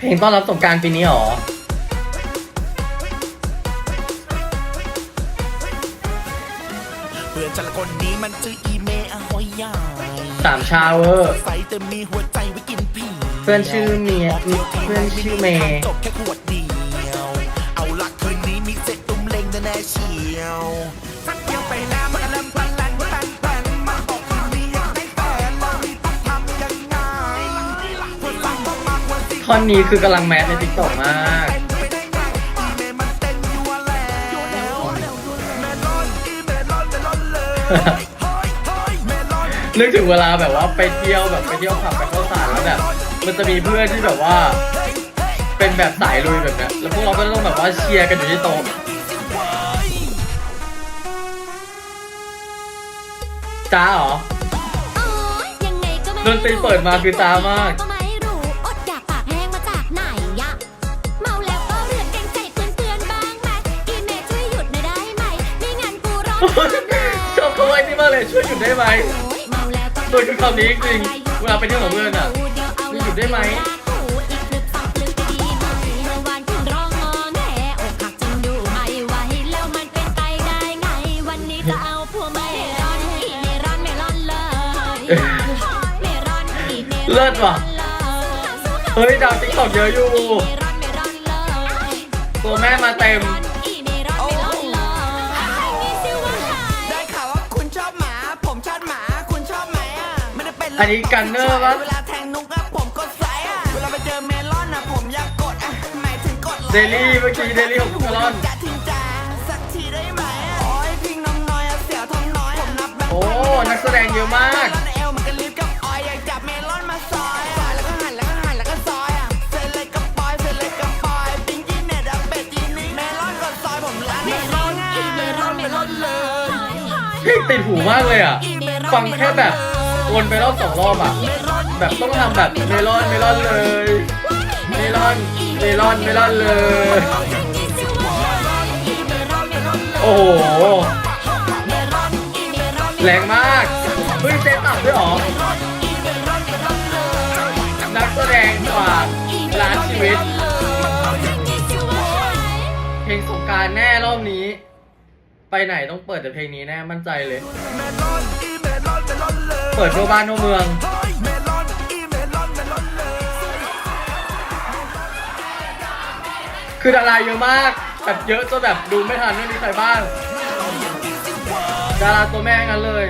เพลงต้อนรับสงการปีนี้หรอ เพื่อนฉันละคนนี้มันชื่ออีเมอะหอยใหญ่สามชาวเวอร์ ใสแต่มีหัวใจไว้กินผีเพื่อนชื่อเมียเพื่อนชื่อเมย์ จบแค่ขวดเดียว เอาละคืนนี้มีเซ็ตตุ้มเล็งแน่ๆเชียว ที่ท่อนนี้คือกำลังแมสในติ๊กต็อกมากเต้นไปได้ไงอีเมย์มันเต้นยัวแล้วเมลอนอีเมลอนเมลอนเลยเฮ้ยเฮ้ยเมลอนนึกถึงเวลาแบบว่าไปเที่ยวแบบไปเที่ยวผับไปเข้าสารแล้วแบบ มันจะมีเพื่อนที่แบบว่า เป็นแบบสายลุยแบบเนี้ยแล้วพวกเราก็ต้องแบบว่าเชียร์กันอยู่ที่โต๊ะจ้าเหรออ๋อยังไงก็ไม่ดนตรีเปิดมาคือจ้ามาก ชอบเขาไว้ที่มากเลยช่วยหยุดได้ไหมตัวคือคำนี้จริงเวลาไปเที่ยวกับเพื่อนอะช่วยหยุดได้ไหมเลิศว่ะ เฮ้ยดาวติ๊กตอกเยอะอยู่ ตัวแม่มาเต็ม อันนี้กันเนอร์ปะเวลาแทงนุกอะผมกดไลค์อะเวลาไปเจอเมลอนอะผมอยากกดอะหมายถึงกดไลค์เดลี่เมื่อกี้เดลี่ของเมลอนจะทิ้งจ้าสักทีได้ไหมอะโอ้ยพิงน้องน้อยอะเสียวทองน้อยผมนับแบบโอ้นักแสดงเยอะมากเมลอนเอวมันก็ลิฟกับออยอยากจับเมลอนมาซอยซอยแล้วก็หั่นแล้วก็หั่นแล้วก็ซอยอะเส้นเล็กกับปอยเส้นเล็กกับปอยปิ้งกี้เน็ตอะเป็ดจีนี่เมลอนกับซอยผมรักเมลอนอีเมลอนเมลอนเลยเพลงติดหูมากเลยอะฟังแค่แบบ วนไปรอบสองรอบอะ แบบต้องทำแบบเมลอนเมลอนเลย เมลอนเมลอนเมลอนเลย โอ้โห แรงมาก เฮ้ยเต้นต่ำด้วยหรอ นักแสดงกว่าล้านชีวิต เพลงสงการแน่รอบนี้ ไปไหนต้องเปิดแต่เพลงนี้แน่มั่นใจเลย ปิดทั่วบ้านทั่วเมือง คือดาราเยอะมากแบบเยอะจนแบบดูไม่ทันไม่มีใครบ้าง ดาราตัวแม่งั้นเลย